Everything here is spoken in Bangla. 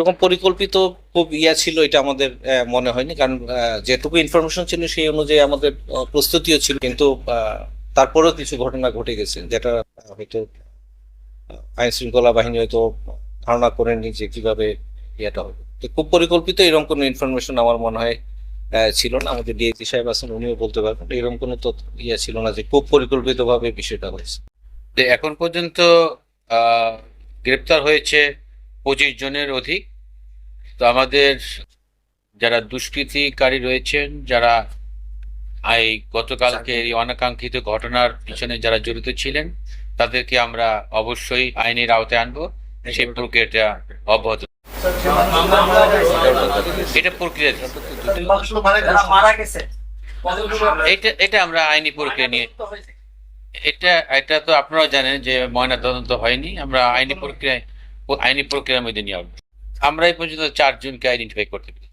এরকম পরিকল্পিত খুব ইয়া ছিল, এটা আমাদের মনে হয়নি। কারণ যেটুকু ইনফরমেশন ছিল সেই অনুযায়ী আমাদের প্রস্তুতিও ছিল। কিন্তু তারপরেও কিছু ঘটনা ঘটে গেছে যেটা হয়তো আইন শৃঙ্খলা বাহিনী হয়তো ধারণা করেননি যে কীভাবে ইয়েটা হবে। তো খুব পরিকল্পিত এরকম কোনো ইনফরমেশন আমার মনে হয় ছিল না। আমাদের ডিএসি সাহেব আছেন, উনিও বলতে পারবেন। এরকম কোনো তো ইয়ে ছিল না যে খুব পরিকল্পিতভাবে বিষয়টা হয়েছে। এখন পর্যন্ত গ্রেপ্তার হয়েছে পঁচিশ জনের অধিক। তো আমাদের যারা দুষ্কৃতিকারী রয়েছেন যারা এই গতকালকে এই অনাকাঙ্ক্ষিত ঘটনার পিছনে যারা জড়িত ছিলেন তাদেরকে আমরা অবশ্যই আইনের আওতায় আনব। সেই প্রক্রিয়াটা অব্যাহত। এটা প্রক্রিয়া এটা এটা আমরা আইনি প্রক্রিয়া নিয়ে এটা এটা তো আপনারাও জানেন যে ময়না তদন্ত হয়নি। আমরা আইনি প্রক্রিয়ায় আইনি প্রক্রিয়ার মধ্যে নিয়ে আসব। আমরা এই পর্যন্ত চারজনকে আইডেন্টিফাই করতে পেরেছি।